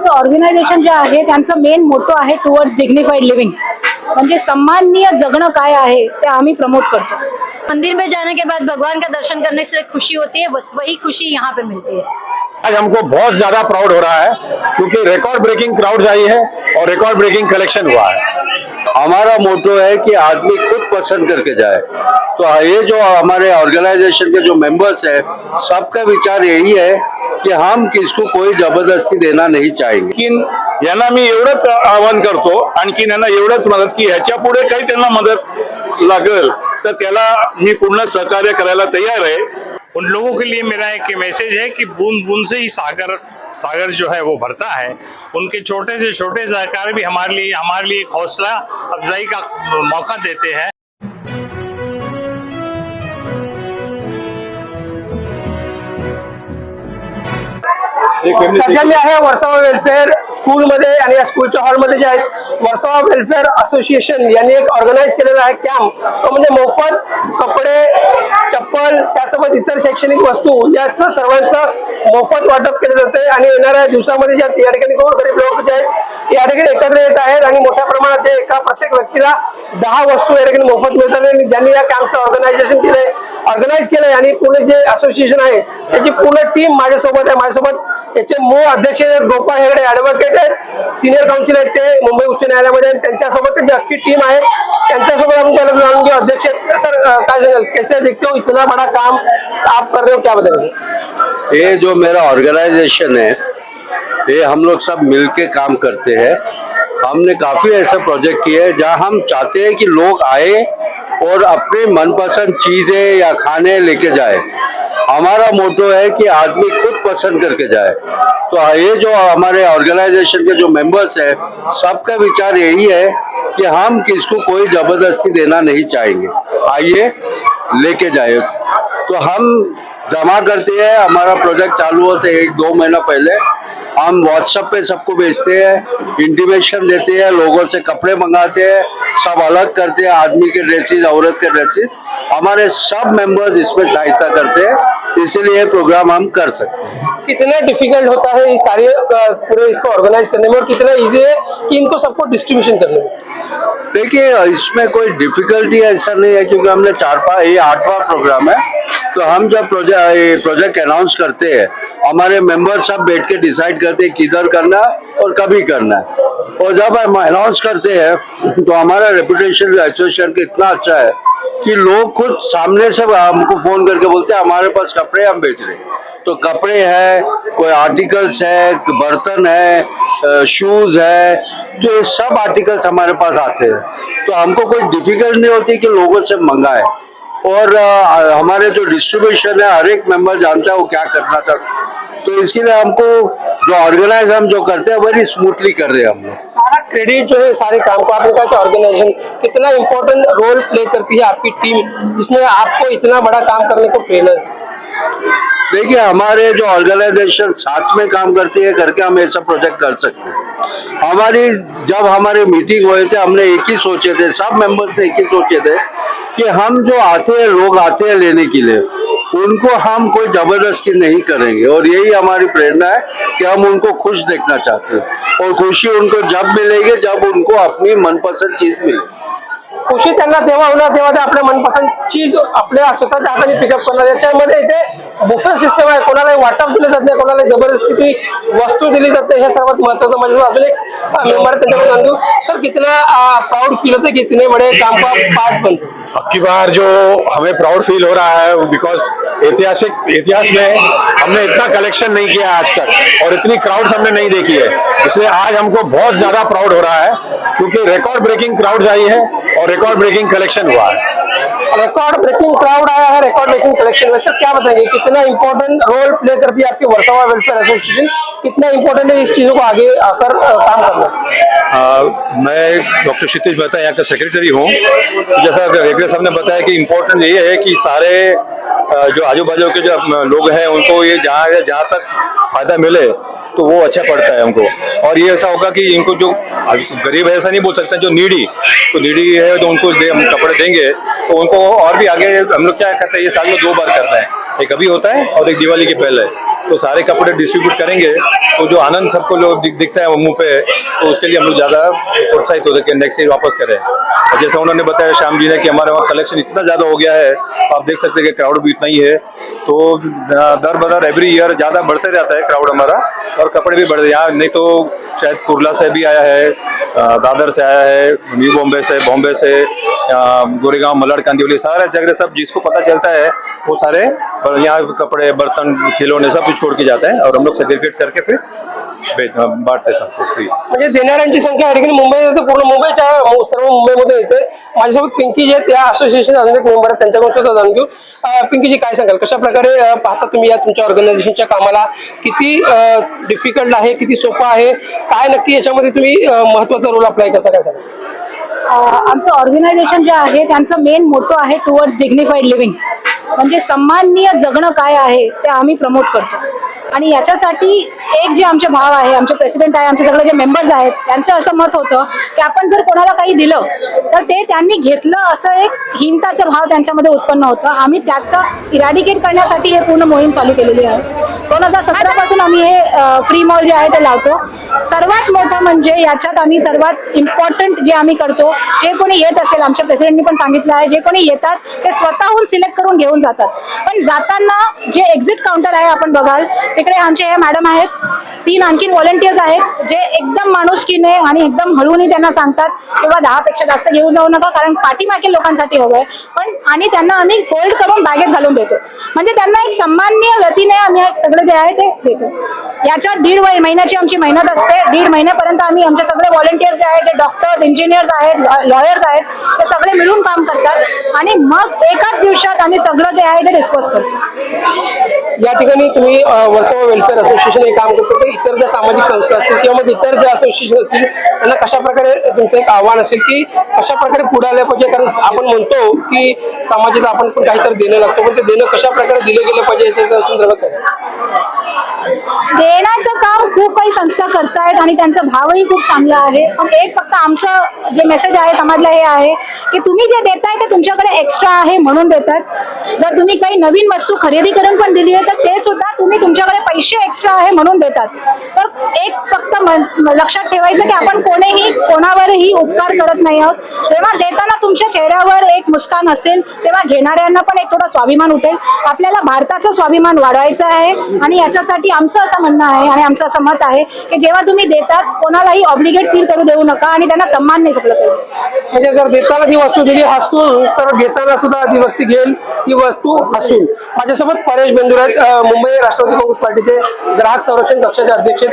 आमचं ऑर्गनायझेशन जे आहे त्यांचं मेन मोटो आहे टुवर्ड्स डिग्निफाईड लिव्हिंग म्हणजे सन्माननीय जगणं काय आहे ते आम्ही प्रमोट करतो. मंदिर में जाने के बाद भगवान का दर्शन करने से खुशी होती है बस वही खुशी यहाँ पे मिलती है। आज हमको बहुत ज़्यादा प्राउड हो रहा है क्योंकि रिकॉर्ड ब्रेकिंग क्राउड आई है और रिकॉर्ड ब्रेकिंग कलेक्शन हुआ है। हमारा मोटो है कि आदमी खुद पसंद करके जाए। तो ये जो हमारे ऑर्गेनाइजेशन के जो मेंबर्स हैं सबका विचार यही है कि हम किसको कोई जबरदस्ती देना नहीं चाहेंगे। आणखीन यांना मी एवढंच आवाहन करतो आणखीन यांना एवढंच मदत की ह्याच्या पुढे काही त्यांना मदत लागेल तर त्याला मी पूर्ण सहकार्य करायला तयार आहे. उन लोगों के लिए मेरा एक मैसेज है कि बूंद बूंद से ही सागर सागर जो है वो भरता है। उनके छोटे से छोटे सहकार भी हमारे लिए हमारे लिए हौसला अफजाई का मौका देते हैं। सध्या मी आहे वर्सोवा वेलफेअर स्कूलमध्ये आणि या स्कूलच्या हॉलमध्ये जे आहेत वर्सोवा वेलफेअर असोसिएशन यांनी एक ऑर्गनाईज केलेला आहे कॅम्प तो म्हणजे मोफत कपडे चप्पल त्यासोबत इतर शैक्षणिक वस्तू याचं सर्वांचं मोफत वाटप केलं जाते आणि येणाऱ्या दिवसामध्ये ज्या या ठिकाणी गोरगरीब लोक जे आहेत या ठिकाणी एकत्र येत आहेत आणि मोठ्या प्रमाणात जे एका प्रत्येक व्यक्तीला दहा वस्तू या ठिकाणी मोफत मिळतात. आणि ज्यांनी या कॅम्पचं ऑर्गनायझेशन केलंय ऑर्गनाईज केलंय आणि पूर्ण जे असोसिएशन पूर्ण टीम माझ्यासोबत आहे. माझ्यासोबत याचे मूळ अध्यक्ष गोपाळ हेगडे ऍडव्होकेट आहेत सिनियर काउन्सिल आहेत ते मुंबई उच्च न्यायालयामध्ये आणि त्यांच्यासोबत त्यांची अख्खी टीम अध्यक्ष, सर कैसे देखते हो इतना बड़ा काम आप कर रहे हो क्या बताएँगे ये जो मेरा ऑर्गेनाइजेशन है ये हम लोग सब मिलके काम करते हैं। हमने काफ़ी ऐसे प्रोजेक्ट किए हैं, जहाँ हम चाहते हैं कि लोग आए और अपनी मनपसंद चीज़ें या खाने लेके जाए। हमारा मोटो है कि आदमी खुद पसंद करके जाए। तो ये जो हमारे ऑर्गेनाइजेशन के जो मेंबर्स हैं, सबका विचार यही है कि हम किसको कोई ज़बरदस्ती देना नहीं चाहेंगे। आइए, लेके जाए। तो हम जमा करते हैं, हमारा प्रोजेक्ट चालू होते एक दो महीना पहले। हम व्हाट्सएप पे सबको भेजते हैं इंटीमेशन देते हैं, लोगों से कपड़े मंगाते हैं, सब अलग करते हैं, आदमी के ड्रेसेस औरत के ड्रेसेस हमारे सब मेंबर्स इसमें सहायता करते हैं, इसीलिए प्रोग्राम हम कर सकते हैं। कितना डिफ़िकल्ट होता है ये सारे पूरे इसको ऑर्गेनाइज करने में और कितना ईजी है कि इनको सबको डिस्ट्रीब्यूशन करने में? देखिए, इसमें कोई डिफिकल्टी ऐसा नहीं है, क्योंकि हमने चार पाँच ये आठवां प्रोग्राम है। तो हम जब प्रोजेक्ट प्रोजेक्ट अनाउंस करते हैं, हमारे मेंबर सब बैठ के डिसाइड करते हैं किधर करना और कभी करना है। और जब हम अनाउंस करते हैं तो हमारा रेपुटेशन एसोसिएशन का इतना अच्छा है कि लोग खुद सामने से हमको फ़ोन करके बोलते हैं, हमारे पास कपड़े हम बेच रहे हैं। तो कपड़े है, कोई आर्टिकल्स है, बर्तन है शूज़ है तो ये सब आर्टिकल्स हमारे पास आते हैं। तो हमको कोई डिफ़िकल्ट नहीं होती कि लोगों से मंगाए। और हमारे जो डिस्ट्रीब्यूशन है, हर एक मेंबर जानता है वो क्या करना चाहता तो इसके लिए हमको जो ऑर्गेनाइज हम जो करते हैं वेरी स्मूथली कर रहे हैं हम लोग। सारा क्रेडिट जो है सारे काम को आपने कहा कि ऑर्गेनाइजेशन कितना इम्पोर्टेंट रोल प्ले करती है आपकी टीम जिसमें आपको इतना बड़ा काम करने को प्रेरणा? देखिए हमारे जो ऑर्गेनाइजेशन साथ में काम करती है करके हम ऐसा प्रोजेक्ट कर सकते हैं। हमारी जब हमारे मीटिंग हुए थे हमने एक ही सोचे थे सब मेंबर्स ने एक ही सोचे थे कि हम जो आते हैं लोग आते हैं लेने के लिए। उनको हम कोई ज़बरदस्ती नहीं करेंगे। और यही हमारी प्रेरणा है कि हम उनको खुश देखना चाहते हैं। और खुशी उनको जब मिलेगी, जब उनको अपनी मनपसंद चीज़ मिलेगी। खुशी त्यांना तेव्हा होणार तेव्हा आपल्या मनपसंत चीज़ अपने हाताने पिकअप करणार याच्यामध्ये इथे. बुफे सिस्टम आहे. कोणालाही वाटप दिलं जात नाही कोणाला ज़बरदस्ती वस्तू दिली जाते हे सर्वात महत्वाचं म्हणजे अजून एक मेंबर त्यांच्याकडे जाणून घेऊ सर कितना प्राउड फील होते? कि इतने बड़े काम का पार्ट बन अब की बार जो हमें प्राउड फील हो रहा है बिकॉज़ ऐतिहासिक इतिहास में हमने इतना कलेक्शन नहीं किया आज तक और इतनी क्राउड हमने नहीं देखी है। इसलिए आज हमको बहुत ज़्यादा प्राउड हो रहा है क्योंकि रिकॉर्ड ब्रेकिंग क्राउड आई है और रिकॉर्ड ब्रेकिंग कलेक्शन हुआ है। रिकॉर्ड ब्रेकिंग क्राउड आया है रिकॉर्ड ब्रेकिंग कलेक्शन में। सर, क्या बताएँगे, कितना इंपॉर्टेंट रोल प्ले करती है आपकी वर्सोवा वेलफेयर एसोसिएशन कितना इंपॉर्टेंट है इस चीज़ों को आगे आकर काम करना? मैं डॉक्टर क्षितिज मेहता यहाँ का सेक्रेटरी हूँ। जैसा रेगुलर साहब ने बताया कि इम्पोर्टेंट ये है कि सारे जो आजू बाजू के जो लोग हैं, उनको ये जहाँ जहाँ तक फ़ायदा मिले तो वो अच्छा पड़ता है हमको। और ये ऐसा होगा कि इनको जो गरीब है ऐसा नहीं बोल सकते जो नीडी तो नीडी है तो उनको दे, हम कपड़े देंगे तो उनको और भी आगे हम लोग क्या करते हैं ये साल में दो बार करते हैं। एक अभी होता है और एक दिवाली के पहले। तो सारे कपड़े डिस्ट्रीब्यूट करेंगे तो जो आनंद सबको लोग दिख, दिखता है मुँह पे तो उसके लिए हम लोग ज़्यादा प्रोत्साहित होते हैं नेक्स्ट ईयर वापस करें। और जैसा उन्होंने बताया श्याम जी ने कि हमारे वहाँ कलेक्शन इतना ज़्यादा हो गया है आप देख सकते हैं कि क्राउड भी इतना ही है। तो दर बदर एवरी ईयर ज़्यादा बढ़ते रहता है क्राउड हमारा, और कपड़े भी बढ़ते यहाँ नहीं तो शायद कुरला से भी आया है दादर से आया है, न्यू बॉम्बे से बॉम्बे से गोरेगांव मलड़ कांदिवली, सारे जगह सब जिसको पता चलता है, वो सारे यहाँ कपड़े, बर्तन, खिलौने सब कुछ छोड़ के जाते हैं, और हम लोग सेग्रीगेट करके फिर बांटते सबको फ्री म्हणजे देणाऱ्यांची संख्या या ठिकाणी मुंबई येते पूर्ण मुंबईच्या सर्व मुंबईमध्ये येते. माझ्यासोबत पिंकी जे त्या असोसिएशन अजून एक मेंबर आहेत त्यांच्याकडून सुद्धा जाणून घेऊ. पिंकीजी काय सांगाल? कशा प्रकारे पाहता तुम्ही या तुमच्या ऑर्गनायझेशनच्या कामाला? किती डिफिकल्ट आहे किती सोपं आहे? काय नक्की याच्यामध्ये तुम्ही महत्त्वाचा रोल अप्लाय करता काय सांगाल? अं, आमचं ऑर्गनायझेशन जे आहे त्यांचं मेन मोटो आहे टुवर्ड्स डिग्निफाईड लिव्हिंग म्हणजे सन्माननीय जगणं काय आहे ते आम्ही प्रमोट करतो. आणि याच्यासाठी एक जे आमचे भाव आहे आमचे प्रेसिडेंट आहे आमचे सगळे जे मेंबर्स आहेत त्यांचं असं मत होतं की आपण जर कोणाला काही दिलं तर ते त्यांनी घेतलं असं एक हिंताचा भाव त्यांच्यामध्ये उत्पन्न होतं. आम्ही त्याचं इरॅडिकेट करण्यासाठी हे पूर्ण मोहीम चालू केलेली आहे. दोन हजार सतरा पासून आम्ही हे फ्री मॉल जे आहे ते लावतो. सर्वात मोठं म्हणजे याच्यात आम्ही सर्वात इम्पॉर्टंट जे आम्ही करतो जे कोणी येत असेल आमच्या प्रेसिडेंटनी पण सांगितलं आहे जे कोणी येतात ते स्वतःहून सिलेक्ट करून घेऊन जातात. पण जाताना जे एक्झिट काउंटर आहे आपण बघाल तिकडे आमचे हे मॅडम आहेत तीन आणखीन व्हॉलेंटियर्स आहेत जे एकदम माणुसकीने आणि एकदम हळूनी त्यांना सांगतात किंवा दहापेक्षा जास्त घेऊन जाऊ नका कारण पाठीमागे लोकांसाठी हवंय. पण आणि त्यांना आम्ही फोल्ड करून बॅगेत घालून देतो. म्हणजे त्यांना एक सन्माननीय गतीने आम्ही सगळं जे आहे ते देतो. याच्यात दीड वय महिन्याची आमची मेहनत असते. दीड महिन्यापर्यंत आम्ही आमचे सगळे व्हॉलेंटियर्स जे आहेत जे डॉक्टर्स इंजिनियर्स आहेत लॉयर्स आहेत ते सगळे मिळून काम करतात. आणि मग एकाच दिवसात आम्ही सगळं जे आहे ते डिस्पोज करतो. या ठिकाणी तुम्ही अ, वर्सोवा वेलफेअर असोसिएशन हे काम करतो. इतर ज्या सामाजिक संस्था असतील किंवा मग इतर ज्या असोसिएशन असतील त्यांना कशा प्रकारे तुमचं एक आव्हान असेल की कशा प्रकारे पुढे आल्या पाहिजे? कारण आपण म्हणतो की समाजात आपण पण काहीतरी देणं लागतो पण ते देणं कशा प्रकारे दिलं गेलं पाहिजे त्याच्या संदर्भात देण्याचं काम खूप काही संस्था करतायत आणि त्यांचा भावही खूप चांगला आहे. पण एक फक्त आमचं जे मेसेज आहे समाजला हे आहे की तुम्ही जे देताय ते तुमच्याकडे एक्स्ट्रा आहे म्हणून देतात. जर तुम्ही काही नवीन वस्तू खरेदी करून पण दिली आहे तर ते सुद्धा तुम्ही तुमच्याकडे पैसे एक्स्ट्रा आहे म्हणून देतात. तर एक फक्त म- लक्षात ठेवायचं की आपण कोणीही कोणावरही उपकार करत नाही आहोत. तेव्हा देताना तुमच्या चेहऱ्यावर एक मुस्कान असेल तेव्हा घेणाऱ्यांना पण एक थोडा स्वाभिमान उठेल. आपल्याला भारताचा स्वाभिमान वाढवायचा आहे आणि याच्यासाठी आमचं असं म्हणणं आहे आणि आमचं असं मत आहे की जेव्हा तुम्ही देतात कोणालाही ऑब्लिगेट फील करू देऊ नका आणि त्यांना सन्मान नाही सगळं पाहिजे म्हणजे जर देताना ती वस्तू दिली हसून तर घेताना सुद्धा ती व्यक्ती घेईल ती वस्तू हसून. माझ्यासोबत परेश बेंदूर आहेत मुंबई राष्ट्रवादी काँग्रेस पार्टीचे ग्राहक संरक्षण कक्षाचे अध्यक्ष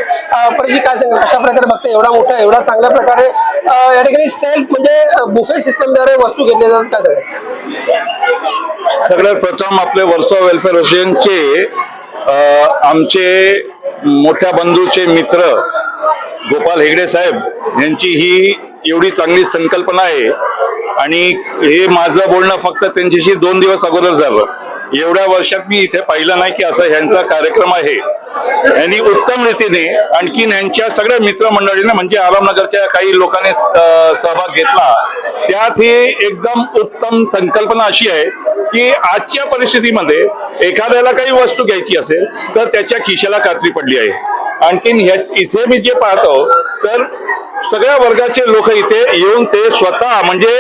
परेशजी काय सांगा कशा प्रकारे बघता एवढा मोठा एवढा चांगल्या प्रकारे या ठिकाणी सेल्फ म्हणजे बुफे सिस्टमद्वारे वस्तू घेतल्या जातात. काय सांगा सगळ्यात प्रथम आपले वर्सो वेलफेअर असोसिएशनचे अ, आमचे मोठ्या बंधूचे मित्र गोपाल हेगडे साहेब यांची ही एवढी चांगली संकल्पना आहे. आणि हे माझं बोलणं फक्त त्यांच्याशी दोन दिवस अगोदर झालं. एवढ्या वर्षात मी इथे पाहिलं नाही की असं ह्यांचा कार्यक्रम आहे. यांनी उत्तम रीतीने आणखीन यांच्या सगळ्या मित्रमंडळीने म्हणजे आरामनगरच्या काही लोकांनी सहभाग घेतला. त्यात ही एकदम उत्तम संकल्पना अशी आहे की आजच्या परिस्थितीमध्ये एखाद्याला काही वस्तू घ्यायची असेल तर त्याच्या खिशाला कात्री पडली आहे. आणखीन ह्या इथे मी जे पाहतो तर सगळ्या वर्गाचे लोक इथे येऊन ते स्वतः म्हणजे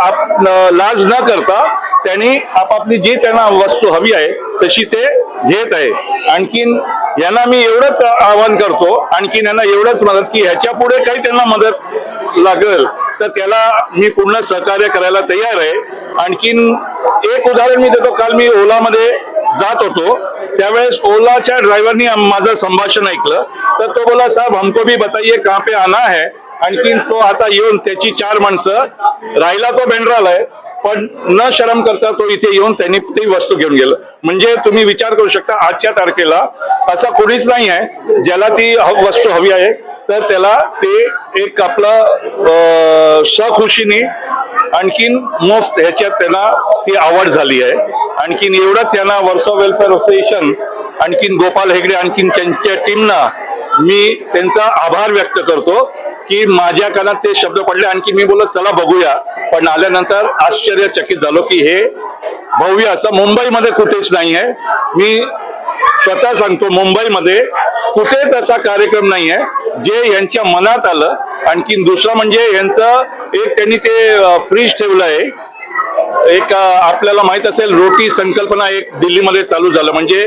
आप लाज न करता त्यांनी आपापली जी त्यांना वस्तू हवी आहे तशी ते घेत आहे. आणखीन यांना मी एवढंच आवाहन करतो आणखीन यांना एवढंच मदत की ह्याच्या पुढे काही त्यांना मदत लागेल तर त्याला मी पूर्ण सहकार्य करायला तयार आहे. आणखीन एक उदाहरण मी देतो काल मी ओलामध्ये जात होतो त्यावेळेस ओलाच्या ड्रायव्हरनी माझं संभाषण ऐकलं तर तो बोला साहेब हमको भी बताइए कहाँ पे आना है? आणखीन तो आता येऊन त्याची चार माणसं राहिला तो बेंड्राल आहे पण न शरम करता तो इथे येऊन त्यांनी ती वस्तू घेऊन गेलं. म्हणजे तुम्ही विचार करू शकता आजच्या तारखेला असा कोणीच नाही आहे ज्याला ती वस्तू हवी आहे. तर त्याला ते एक आपलं सखुशीने आणखीन मोफत ह्याच्यात त्यांना ती आवड झाली आहे. आणखीन एवढंच यांना वर्सो वेलफेअर असोसिएशन आणखीन गोपाल हेगडे आणखीन त्यांच्या टीमना मी त्यांचा आभार व्यक्त करतो. की माझ्या कानात ते शब्द पडले आणखी मी बोलत चला बघूया. पण आल्यानंतर आश्चर्यचकित झालो की हे भव्य असं मुंबईमध्ये कुठेच नाही आहे मी स्वतः सांगतो मुंबईमध्ये कुठेच असा कार्यक्रम नाही आहे जे यांच्या मनात आलं. आणखी दुसरं म्हणजे यांचं एक त्यांनी ते फ्रीज ठेवलं आहे. एक आपल्याला माहीत असेल रोटी संकल्पना एक दिल्लीमध्ये चालू झालं. म्हणजे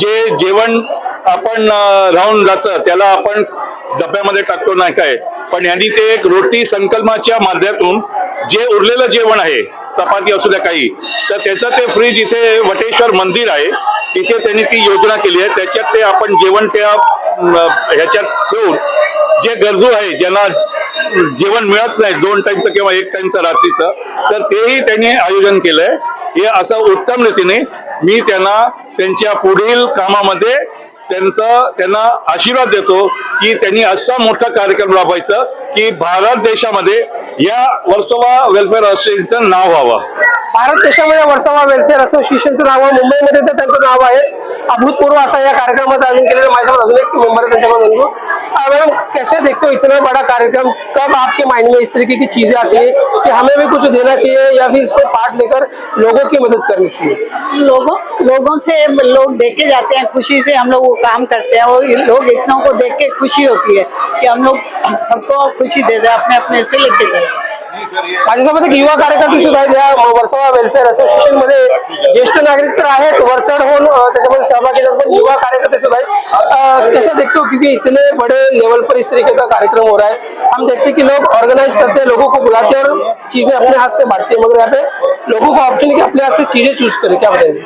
जे जेवण आपण राहून जातं त्याला आपण डब्यामध्ये टाकतो नाही काय? पण यांनी ते एक रोटी संकल्पाच्या माध्यमातून जे उरलेलं जेवण आहे चपाती असू द्या काही तर त्याचं ते फ्रीज इथे वटेश्वर मंदिर आहे. तिथे त्यांनी ती योजना केली आहे. त्याच्यात ते आपण जेवण त्या ह्याच्यात ठेवून जे गरजू आहे ज्यांना जेवण मिळत नाही दोन टाईमचं किंवा एक टाईमचं रात्रीचं तर तेही त्यांनी आयोजन केलंय. हे असं उत्तम रीतीने मी त्यांना त्यांच्या पुढील कामामध्ये त्यांचा त्यांना आशीर्वाद देतो की त्यांनी असा मोठा कार्यक्रम राबवायचा की भारत देशामध्ये या वर्सोवा वेलफेअर असोसिएशनचं नाव व्हावं. भारत देशामध्ये वर्सोवा वेलफेअर असोसिएशनचं नाव मुंबईमध्ये तर त्यांचं नाव आहे. अभूतपूर्व असा या कार्यक्रमाचं आयोजन केलेलं माझ्यासोबत अजून एक मेंबर त्यांच्याकडून मैडम कैसे देखते हो इतना बड़ा कार्यक्रम? कब आपके माइंड में इस तरीके की चीज़ें आती है कि हमें भी कुछ देना चाहिए या फिर इसमें पार्ट लेकर लोगों की मदद करनी चाहिए? लोगों लोगों से लोग देख के जाते हैं खुशी से हम लोग वो काम करते हैं। और लोग इतनों को देख के खुशी होती है कि हम लोग सबको खुशी दे दे अपने अपने से लेके जाए माझ्यासोबत युवा कार्यकर्ते सुद्धा या वर्सोवा वेलफेअर असोसिएशन मध्ये ज्येष्ठ नागरिक तर आहेत वरचढ होऊन त्याच्यामध्ये सहभागी आहेत पण युवा कार्यकर्ते सुद्धा आहेत कैसे देखते हो? क्योंकि इतने बड़े लेवल पर इस तरीके का कार्यक्रम हो रहा है। हम देखते हैं कि लोग ऑर्गेनाइज करते हैं, लोगों को बुलाते हैं और चीज़ें अपने हाथ से बांटते हैं। मगर यहाँ पे लोगों को ऑप्शन कि अपने हाथ से चीज़ें चूज़ करें। क्या बताएँगे?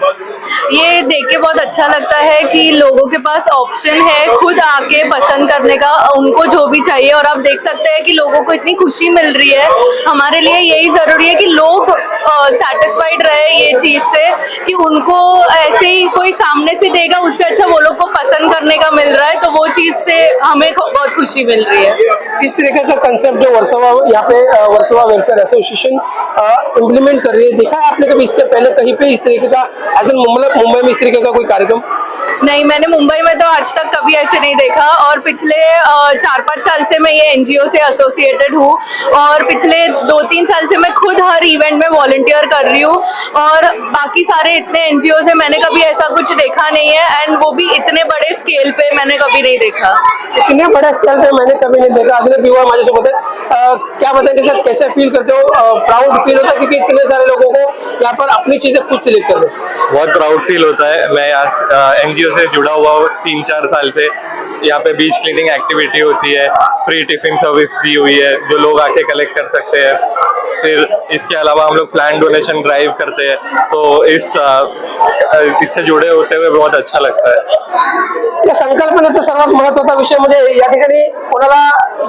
ये देख के बहुत अच्छा लगता है कि लोगों के पास ऑप्शन है खुद आके पसंद करने का, उनको जो भी चाहिए। और आप देख सकते हैं कि लोगों को इतनी खुशी मिल रही है। हमारे लिए यही ज़रूरी है कि लोग सेटिस्फाइड रहे ये चीज़ से, कि उनको ऐसे ही कोई सामने से देगा, उससे अच्छा वो लोग को पसंद करने का मिल रहा है तो वो चीज़ से हमें बहुत खुशी मिल रही है। इस तरीके का कंसेप्ट जो वर्सोवा, यहाँ पे Versova Versova welfare association implement कर रही है, देखा है आपने कभी इसके पहले कहीं पे इस तरीके का एज एन मुंबई में इस तरीके का कोई कार्यक्रम? नहीं मैंने मुंबई में तो आज तक कभी ऐसे नहीं देखा और पिछले चार पाँच साल से मैं ये एनजीओ से एसोसिएटेड हूँ और पिछले दो तीन साल से मैं खुद हर इवेंट में वॉलंटियर कर रही हूँ और बाकी सारे इतने एनजीओ से मैंने कभी ऐसा कुछ देखा नहीं है एंड वो भी इतने बड़े स्केल पे मैंने कभी नहीं देखा। इतने बड़े स्केल पे मैंने कभी नहीं देखा। अगले माझ्यासोबत आहेत अ, क्या बताएँगे सर कैसे फील करते हो? प्राउड फील होता है क्योंकि इतने सारे लोगों को यहाँ पर अपनी चीज़ें खुद सिलेक्ट कर रहे बहुत प्राउड फील होता है। मैं आज एनजीओ से जुड़ा हुआ तीन चार साल से यहाँ पे बीच क्लीनिंग एक्टिविटी होती है फ्री टिफ़िन सर्विस दी हुई है, जो लोग आके कलेक्ट कर सकते हैं। फिर इसके अलावा हम लोग प्लान डोनेशन ड्राइव करते हैं तो इस इससे जुड़े होते हुए बहुत अच्छा लगता है। या संकल्पनेचा सर्वात महत्वाचा विषय म्हणजे या ठिकाणी कोणाला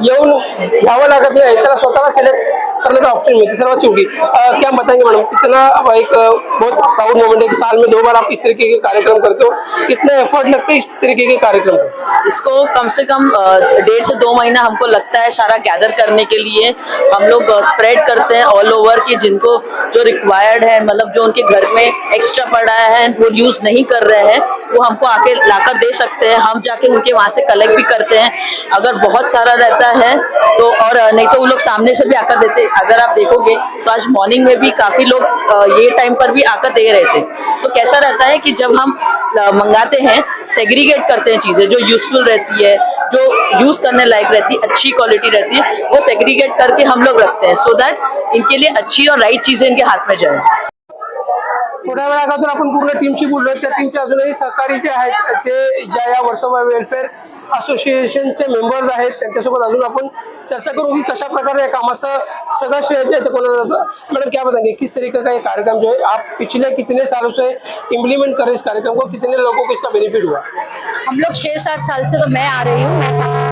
येऊन घ्यावं लागत नाही त्याला स्वतःला सिलेक्ट करने का ऑप्शन मिलता है सर्वात क्या बताएँगे मैडम कितना एक बहुत प्राउड मोमेंट है साल में दो बार आप इस तरीके के कार्यक्रम करते हो। कितने एफर्ट लगते हैं इस तरीके के कार्यक्रम इसको कम से कम डेढ़ से दो महीना हमको लगता है सारा गैदर करने के लिए। हम लोग स्प्रेड करते हैं ऑल ओवर कि जिनको जो रिक्वायर्ड है मतलब जो उनके घर में एक्स्ट्रा पड़ा है, वो यूज़ नहीं कर रहे हैं, वो हमको आके लाकर दे सकते हैं। हम जाके उनके वहाँ से कलेक्ट भी करते हैं। अगर बहुत सारा रहता है तो और नहीं तो वो लोग सामने से भी आकर देते अगर आप देखोगे तो आज मॉर्निंग में भी काफ़ी लोग ये टाइम पर भी आकर दे रहे थे। तो कैसा रहता है कि जब हम मंगाते हैं सेग्रीगेट करते हैं चीज़ें, जो यूजफुल रहती है, जो यूज़ करने लायक रहती है, अच्छी क्वालिटी रहती है, वो सेग्रीगेट करके हम लोग रखते हैं सो दैट इनके लिए अच्छी और राइट चीज़ें इनके हाथ में जाए। थोड्या वेळा अगोदर आपण पूर्ण टीमशी बोललो त्या टीमचे अजूनही सहकारी जे आहेत, ते ज्या या वेलफेअर असोसिएशनचे मेंबर्स आहेत त्यांच्यासोबत अजून आपण चर्चा करू की कशा प्रकारे या कामाचं सगळं श्रेय जे आहे कोणाला जातं. मैडम क्या बताएंगे किस तरीके का ये कार्यक्रम जो है आप पिछले कितने सालों से इम्प्लीमेंट करें इस कार्यक्रम को कितने लोगों को इसका बेनिफिट हुआ? हम लोग छः सात साल से तो मैं आ रही हूँ।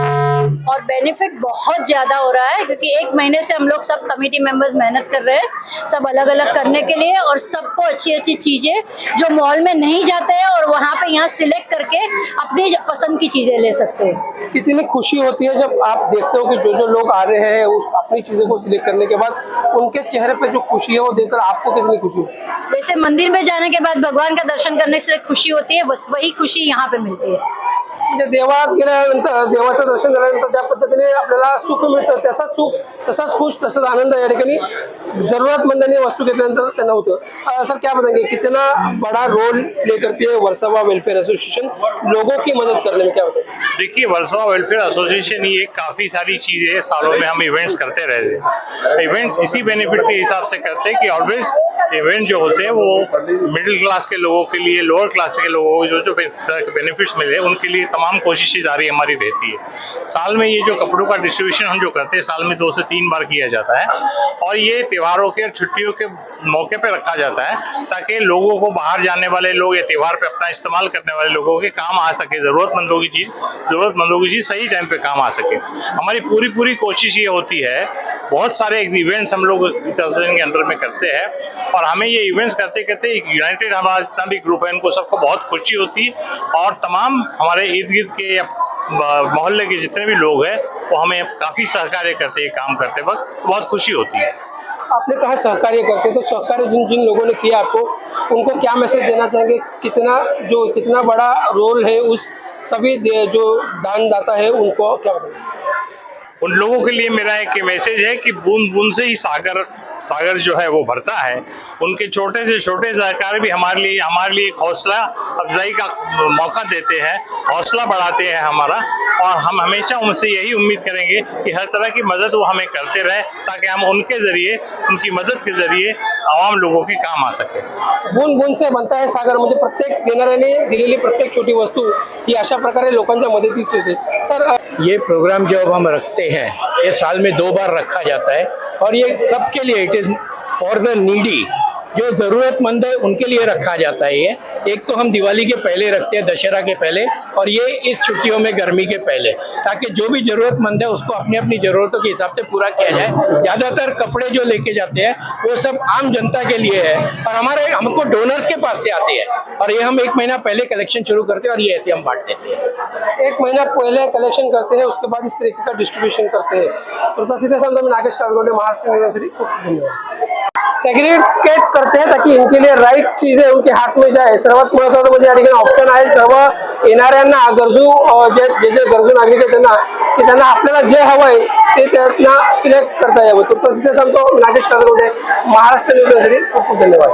और बेनिफिट बहुत ज़्यादा हो रहा है क्योंकि एक महीने से हम लोग सब कमेटी मेंबर्स मेहनत कर रहे हैं सब अलग अलग करने के लिए और सबको अच्छी अच्छी चीज़ें जो मॉल में नहीं जाते हैं और वहाँ पे यहाँ सिलेक्ट करके अपनी पसंद की चीज़ें ले सकते हैं। कितनी खुशी होती है जब आप देखते हो कि जो जो लोग आ रहे हैं उस अपनी चीज़ों को सिलेक्ट करने के बाद उनके चेहरे पे जो खुशी है वो देखकर आपको कितनी खुशी है? जैसे मंदिर में जाने के बाद भगवान का दर्शन करने से खुशी होती है बस वही खुशी यहाँ पे मिलती है। म्हणजे देवात गेल्यानंतर देवाचं दर्शन झाल्यानंतर ज्या पद्धतीने आपल्याला सुख मिळतं. तसाच सुख तसाच खुश तसाच आनंद या ठिकाणी जरूरतमंदाने वस्तू घेतल्यानंतर त्यांना होतं. सर क्या बताएंगे कितना बड़ा रोल प्ले करती है वर्सवा वेलफेयर एसोसिएशन लोगों की मदद करने में क्या होता है देखिए वर्सवा वेलफेयर एसोसिएशन ये काफ़ी सारी चीज़ें सालों में हम इवेंट्स करते रहे इवेंट्स इसी बेनिफिट के हिसाब से करते हैं कि ऑलवेज इवेंट जो होते हैं, वो मिडिल क्लास के लोगों के लिए लोअर क्लास के लोगों को जो जो बेनिफिट्स मिले, उनके लिए तमाम कोशिशें जारी हमारी रहती है। साल में ये जो कपड़ों का डिस्ट्रीब्यूशन हम जो करते हैं, साल में दो से तीन बार किया जाता है और ये त्योहारों के छुट्टियों के मौके पर रखा जाता है ताकि लोगों को बाहर जाने वाले लोग या त्यौहार पर अपना इस्तेमाल करने वाले लोगों के काम आ सके। ज़रूरतमंदों की चीज़, ज़रूरतमंदों की चीज़ सही टाइम पर काम आ सके। हमारी पूरी पूरी कोशिश ये होती है बहुत सारे इवेंट्स हम लोग एसोसिएशन के अंडर में करते हैं और हमें ये इवेंट्स करते करते यूनाइटेड हमारा जितना भी ग्रुप है, इनको सबको बहुत खुशी होती है और तमाम हमारे इर्द गिर्द के या मोहल्ले के जितने भी लोग हैं, वो हमें काफ़ी सहकार्य करते हैं काम करते वक्त बहुत खुशी होती है। आपने कहा सहकार्य करते तो सहकार्य जिन जिन लोगों ने किया आपको, उनको क्या मैसेज देना चाहेंगे? कितना, जो कितना बड़ा रोल है उस सभी जो दानदाता है, उनको क्या बताएँगे? उन लोगों के लिए मेरा एक मैसेज है कि बूंद बूंद से ही सागर सागर जो है वो भरता है। उनके छोटे से छोटे सहकार भी हमारे लिए हमारे लिए हौसला, अफजाई का मौका देते हैं, हौसला बढ़ाते हैं हमारा। और हम हमेशा उनसे यही उम्मीद करेंगे कि हर तरह की मदद वो हमें करते रहे, ताकि हम उनके ज़रिए, उनकी मदद के ज़रिए आवाम लोगों के काम आ सके। बूंद बूंद से बनता है सागर म्हणजे प्रत्येक देणाऱ्याने दिलेली प्रत्येक छोटी वस्तू ही अशा प्रकारे लोकांच्या मदतीस येते। सर ये प्रोग्राम जो अब हम रखते हैं, ये साल में दो बार रखा जाता है। और ये सबके लिए it is for the needy जो ज़रूरतमंद है, उनके लिए रखा जाता है ये। एक तो हम दिवाली के पहले रखते हैं, दशहरा के पहले, और ये इस छुट्टियों में गर्मी के पहले, ताकि जो भी ज़रूरतमंद है, उसको अपनी अपनी ज़रूरतों के हिसाब से पूरा किया जाए। ज़्यादातर कपड़े जो लेके जाते हैं, वो सब आम जनता के लिए है, और हमारे, हमको डोनर्स के पास से आते हैं, और ये हम एक महीना पहले कलेक्शन शुरू करते हैं, और ये ऐसे हम बांट देते हैं। एक महीना पहले कलेक्शन करते हैं, उसके बाद इस तरीके का डिस्ट्रीब्यूशन करते हैं। तो सीधे मैं नागेश कासगोडे महाराष्ट्र यूनिवर्सिटी धन्यवाद सेग्रिगेट करते हैं ताकि इनके लिए राईट चीज आहे उनके हात में जाए। सर्वात महत्वाचं म्हणजे या ठिकाणी ऑप्शन आहे सर्व येणाऱ्यांना गरजू जे जे जे गरजू नागरिक आहेत त्यांना की त्यांना आपल्याला जे हवंय ते त्यांना सिलेक्ट करता यावं. तो प्रसिद्ध सांगतो नागेश कासगोडे महाराष्ट्र यूनिवर्सिटी खूप खूप धन्यवाद.